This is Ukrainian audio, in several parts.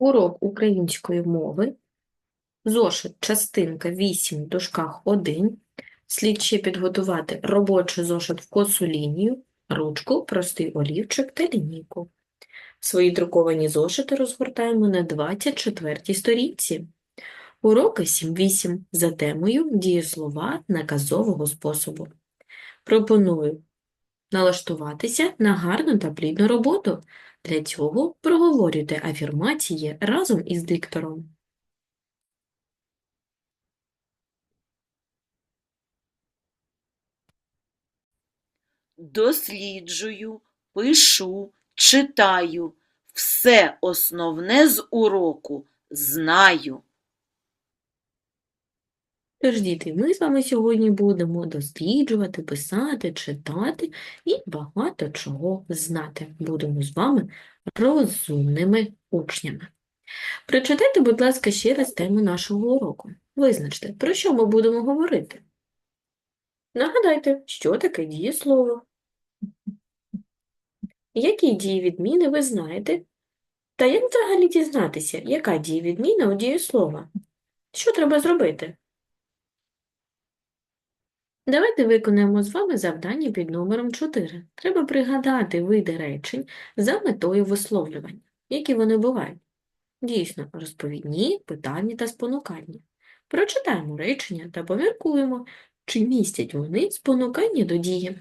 Урок української мови. Зошит частинка 8 в дужках 1. Слід ще підготувати робочий зошит в косу лінію, ручку, простий олівчик та лінійку. Свої друковані зошити розгортаємо на 24 сторінці. Уроки 7-8 за темою дієслова наказового способу. Пропоную налаштуватися на гарну та плідну роботу. Для цього проговорюйте афірмації разом із диктором. Досліджую, пишу, читаю. Все основне з уроку знаю. Тож, діти, ми з вами сьогодні будемо досліджувати, писати, читати і багато чого знати. Будемо з вами розумними учнями. Прочитайте, будь ласка, ще раз тему нашого уроку. Визначте, про що ми будемо говорити. Нагадайте, що таке дієслово. Які дієвідміни ви знаєте? Та як взагалі дізнатися, яка дієвідміна у дієслова? Що треба зробити? Давайте виконаємо з вами завдання під номером 4. Треба пригадати види речень за метою висловлювання. Які вони бувають? Дійсно, розповідні, питальні та спонукальні. Прочитаємо речення та поміркуємо, чи містять вони спонукання до дії.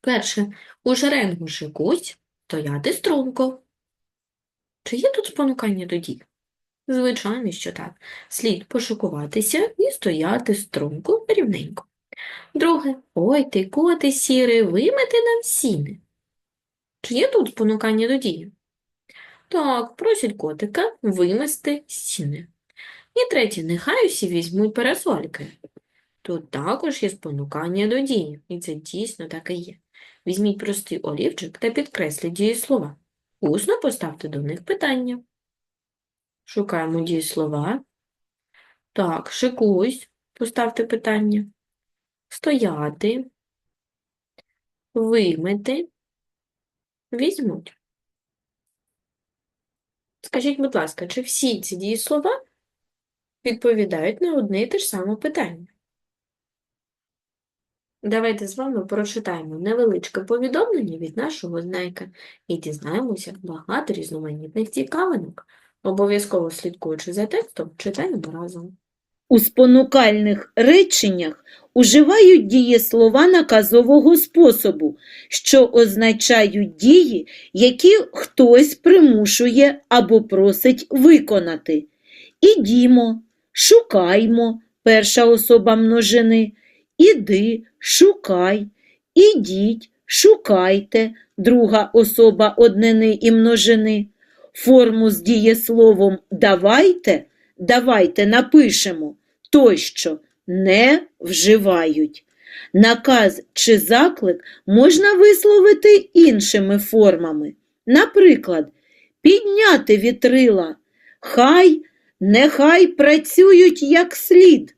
Перше. У шеренгу шикусь, стояти струнко. Чи є тут спонукання до дії? Звичайно, що так. Слід пошикуватися і стояти струнко рівненько. Друге. Ой ти, коти сірий, вимети нам сіни. Чи є тут спонукання до дії? Так, просять котика вимести сіни. І третє. Нехай усі візьмуть парасольки. Тут також є спонукання до дії, і це дійсно так і є. Візьміть простий олівчик та підкресліть дієслова. Усно поставте до них питання. Шукаємо дієслова. Так, шикусь, поставте питання. Стояти, вимити, візьмуть. Скажіть, будь ласка, чи всі ці дієслова відповідають на одне і те ж саме питання? Давайте з вами прочитаємо невеличке повідомлення від нашого знайка і дізнаємося багато різноманітних цікавинок. Обов'язково слідкуючи за текстом, читаємо разом. У спонукальних реченнях уживають дієслова наказового способу, що означають дії, які хтось примушує або просить виконати. Ідімо, шукаймо, перша особа множини, іди, шукай, ідіть, шукайте, друга особа однини і множини. Форму з дієсловом давайте, давайте напишемо, тощо не вживають. Наказ чи заклик можна висловити іншими формами. Наприклад, підняти вітрила, хай, нехай працюють як слід.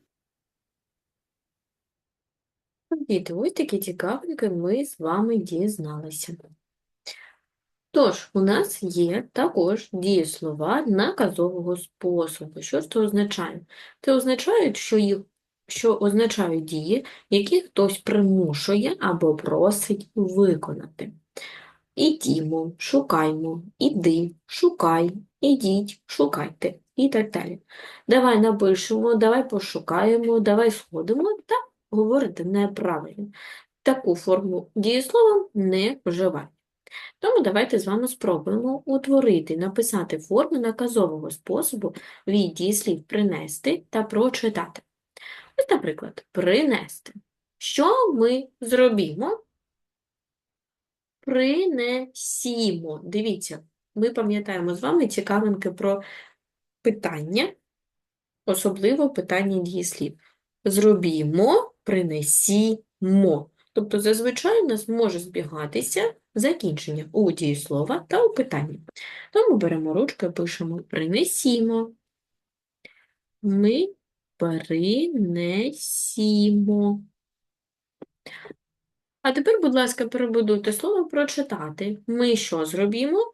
Діти, ось такі цікавинки ми з вами дізналися. Тож, у нас є також дієслова наказового способу. Що це означає? Це означає, що, їх, що означають дії, які хтось примушує або просить виконати. Ідімо, шукаймо, іди, шукай, ідіть, шукайте і так далі. Давай напишемо, давай пошукаємо, давай сходимо та говорити неправильно. Таку форму дієслова не вживай. Тому давайте з вами спробуємо утворити, написати форму наказового способу від дієслів принести та прочитати. Ось, наприклад, принести. Що ми зробімо? Принесімо. Дивіться, ми пам'ятаємо з вами цікавинки про питання, особливо питання дієслів. Зробімо, принесімо. Тобто зазвичай у нас може збігатися закінчення у дієслова та у питанні. Тому беремо ручку і пишемо принесімо. Ми перенесімо. А тепер, будь ласка, перебудуйте слово прочитати. Ми що зробімо?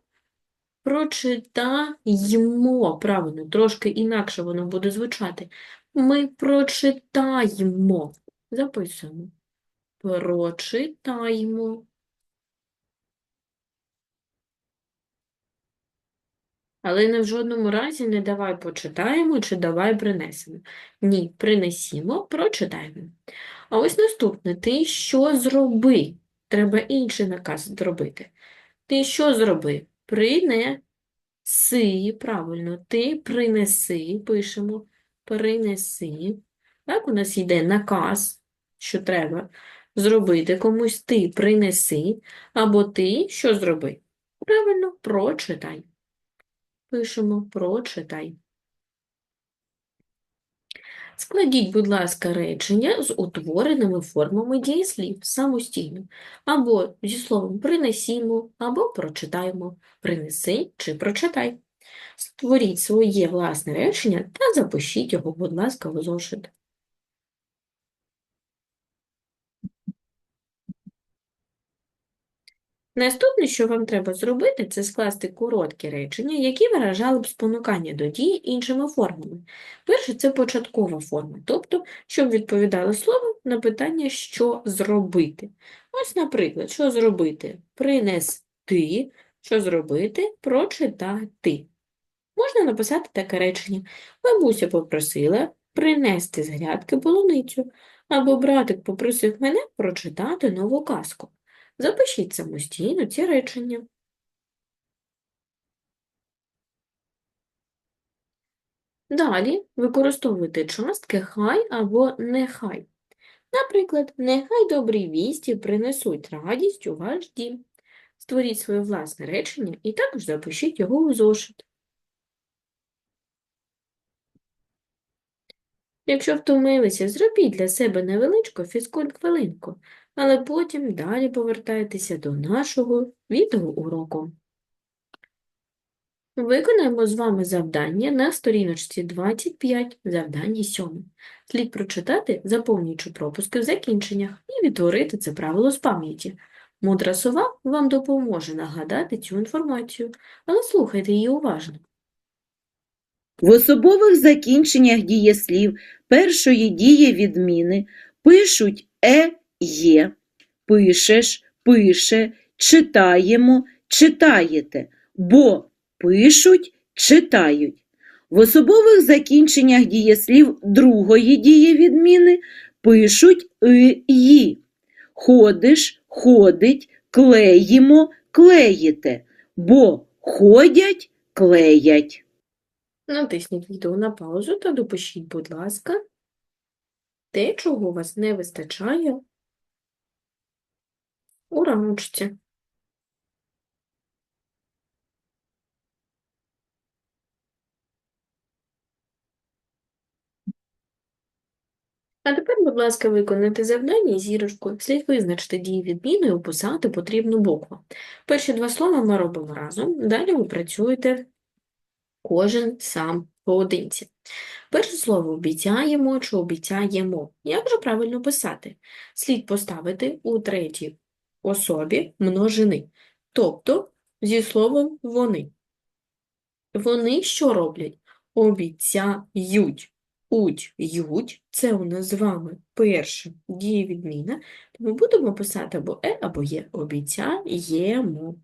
прочитаємо. Правильно, трошки інакше воно буде звучати. Ми прочитаємо. Записуємо. Прочитаємо. Але не в жодному разі не давай почитаємо чи давай принесемо. Ні, принесімо, прочитаємо. А ось наступне. Ти що зроби? Треба інший наказ зробити. Ти що зроби? Принеси, правильно, ти принеси, пишемо, принеси. Так, у нас йде наказ, що треба зробити комусь ти принеси, або ти що зроби? Правильно, прочитай. Пишемо прочитай. Складіть, будь ласка, речення з утвореними формами дієслів самостійно. Або зі словом принесімо, або прочитаємо. Принеси чи прочитай. Створіть своє власне речення та запишіть його, будь ласка, в зошит. Наступне, що вам треба зробити, це скласти короткі речення, які виражали б спонукання до дії іншими формами. Перше – це початкова форма, тобто, щоб відповідало слово на питання «що зробити?». Ось, наприклад, що зробити? Принести, що зробити? Прочитати. Можна написати таке речення. Бабуся попросила принести з грядки полуницю, або братик попросив мене прочитати нову казку. Запишіть самостійно ці речення. Далі використовуйте частки хай або нехай. Наприклад, нехай добрі вісті принесуть радість у ваш дім. Створіть своє власне речення і також запишіть його у зошит. Якщо втомилися, зробіть для себе невеличку фізкульт-хвилинку, але потім далі повертайтеся до нашого відеоуроку. Виконаємо з вами завдання на сторіночці 25, завдання 7. Слід прочитати, заповнюючи пропуски в закінченнях, і відтворити це правило з пам'яті. Мудра сова вам допоможе нагадати цю інформацію, але слухайте її уважно. В особових закінченнях дієслів першої дії відміни пишуть е, є, пишеш, пише, читаємо, читаєте, бо пишуть, читають. В особових закінченнях дієслів другої дії відміни пишуть и, ї. Ходиш, ходить, клеїмо, клеїте, бо ходять, клеять. Натисніть відео на паузу та допишіть, будь ласка, те, чого вас не вистачає у рамочці. А тепер, будь ласка, виконайте завдання зірочкою. Слід визначити дії відміну і описати потрібну букву. Перші два слова ми робимо разом, далі ви працюєте кожен сам поодинці. Перше слово обіцяємо чи обіцяємо. Як же правильно писати? Слід поставити у третій особі множини, тобто зі словом вони. Вони що роблять? Обіцяють. Уть, ють, це у нас з вами перша дієвідміна, тому будемо писати або е, або є. Обіцяємо.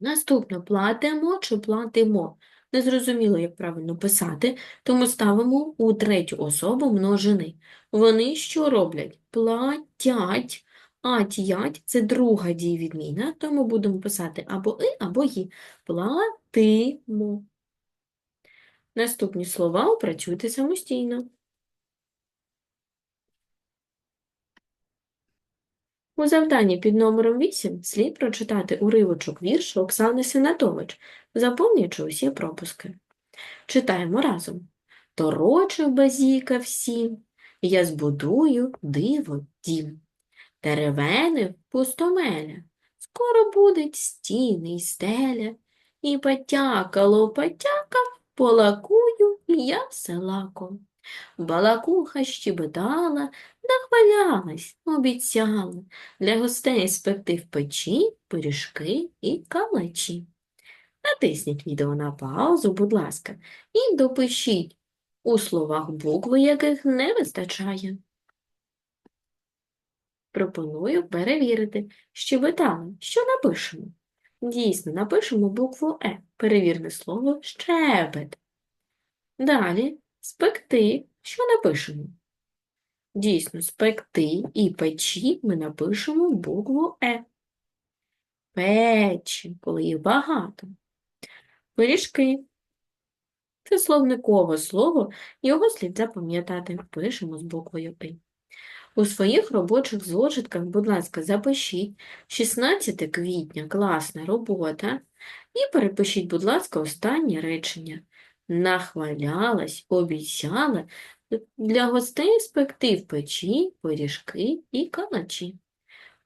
Наступно платимо чи платимо. Незрозуміло, як правильно писати, тому ставимо у третю особу множини. Вони що роблять? Платять. А це друга дієвідміна, тому будемо писати або и, або ї. Платимо. Наступні слова опрацюйте самостійно. У завданні під номером 8 слід прочитати уривочок віршу Оксани Сенатович, заповнюючи усі пропуски. Читаємо разом. Торочив базіка всім, я збудую диво дім. Теревенив пустомеля, скоро будуть стіни й стеля, і потякало потякав, полакую я селаком. Балакуха щебетала, нахвалялась, обіцяла для гостей спекти в печі пиріжки і калачі. Натисніть відео на паузу, будь ласка, і допишіть у словах букви, яких не вистачає. Пропоную перевірити, щебетали. Що напишемо? Дійсно, напишемо букву Е. Перевірне слово щебет. Далі спекти. Що напишемо? Дійсно, спекти і печі ми напишемо букву Е. Печі, коли їх багато. Пиріжки. Це словникове слово, його слід запам'ятати. Пишемо з буквою И. У своїх робочих зошитках, будь ласка, запишіть 16 квітня, класна робота, і перепишіть, будь ласка, останнє речення. Нахвалялась, обіцяла для гостей спекти в печі, пиріжки і калачі.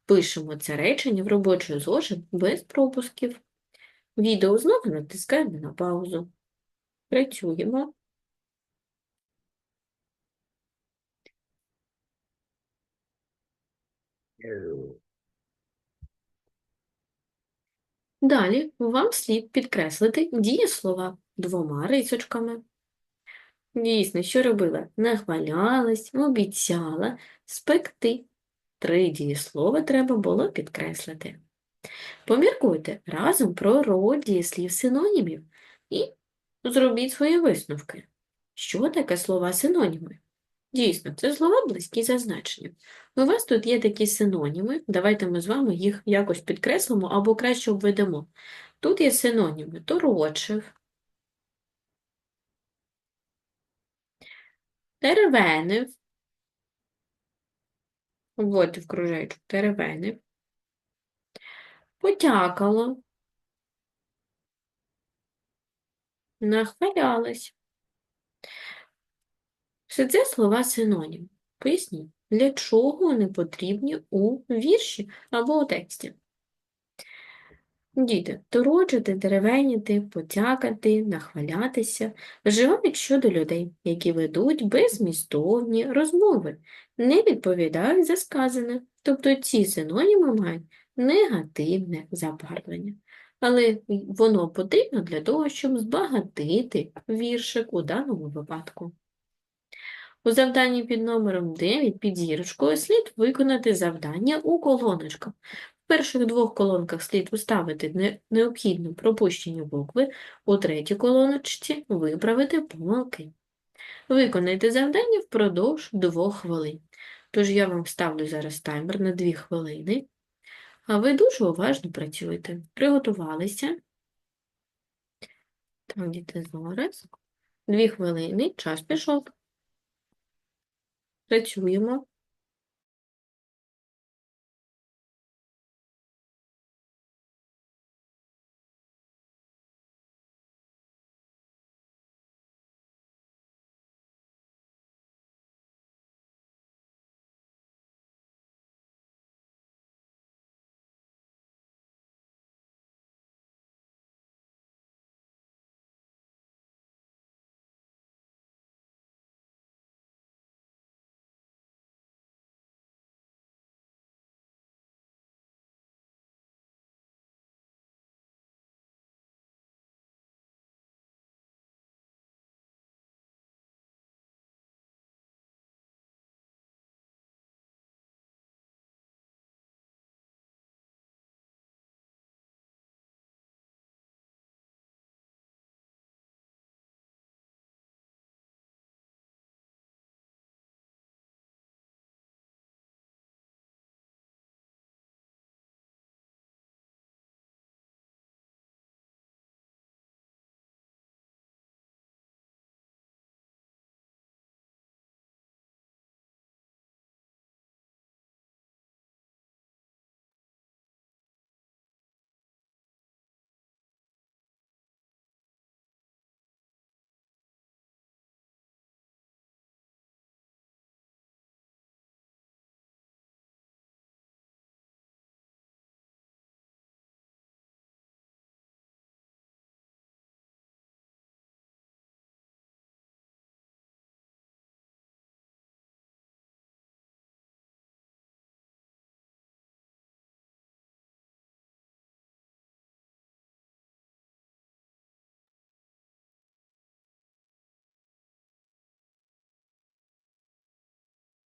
Пишемо це речення в робочий зошит без пропусків. Відео знову натискаємо на паузу. Працюємо. Далі вам слід підкреслити дієслова двома рисочками. Дійсно, що робила? Нахвалялась, обіцяла, спекти. Три дієслова треба було підкреслити. Поміркуйте разом про роль дієслів синонімів і зробіть свої висновки. Що таке слова синоніми? Дійсно, це слова близькі за значенням. У вас тут є такі синоніми, давайте ми з вами їх якось підкреслимо або краще обведемо. Тут є синоніми торочив, теревенив, обводьте в кружечок, теревенив, потякало, нахвалялась. Все це слова синонім. Поясніть, для чого вони потрібні у вірші або у тексті. Діти, торочити, деревеніти, потякати, нахвалятися вживають щодо людей, які ведуть безмістовні розмови, не відповідають за сказане. Тобто ці синоніми мають негативне забарвлення. Але воно потрібно для того, щоб збагатити віршик у даному випадку. У завданні під номером 9 під зірочкою слід виконати завдання у колоночках. В перших двох колонках слід вставити не- необхідно пропущені букви, у третій колоночці виправити помилки. Виконайте завдання впродовж двох хвилин. Тож я вам ставлю зараз таймер на 2 хвилини, а ви дуже уважно працюєте. Приготувалися. Так, діти, зараз. 2 хвилини, час пішов. Працюємо.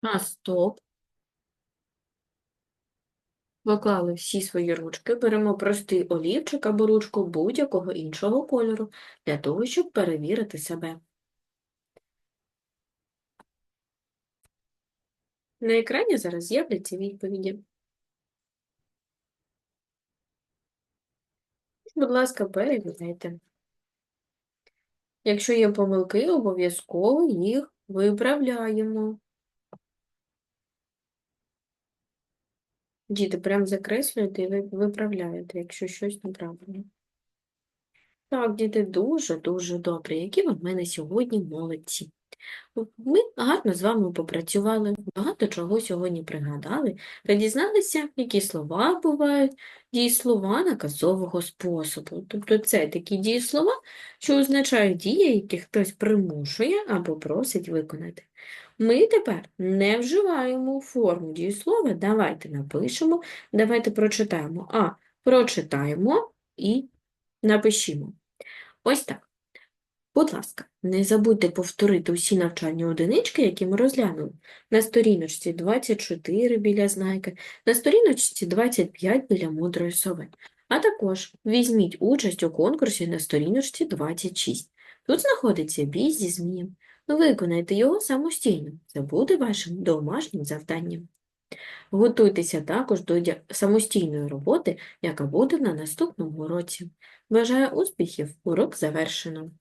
А, стоп. Поклали всі свої ручки, беремо простий олівчик або ручку будь-якого іншого кольору для того, щоб перевірити себе. На екрані зараз з'являться відповіді. Будь ласка, перевіряйте. Якщо є помилки, обов'язково їх виправляємо. Діти, прям закреслюєте і ви виправляєте, якщо щось неправильно. Так, діти, дуже-дуже добре. Які ви в мене сьогодні молодці. Ми гарно з вами попрацювали, багато чого сьогодні пригадали та дізналися, які слова бувають дієслова наказового способу. Тобто це такі дієслова, що означають дії, які хтось примушує або просить виконати. Ми тепер не вживаємо форму дієслова. Давайте напишемо, давайте прочитаємо. А, прочитаємо і напишімо. Ось так. Будь ласка, не забудьте повторити усі навчальні одинички, які ми розглянули. На сторіночці 24 біля знайки, на сторіночці 25 біля мудрої сови. А також візьміть участь у конкурсі на сторіночці 26. Тут знаходиться бій зі змієм. Виконайте його самостійно. Це буде вашим домашнім завданням. Готуйтеся також до самостійної роботи, яка буде на наступному уроці. Бажаю успіхів! Урок завершено.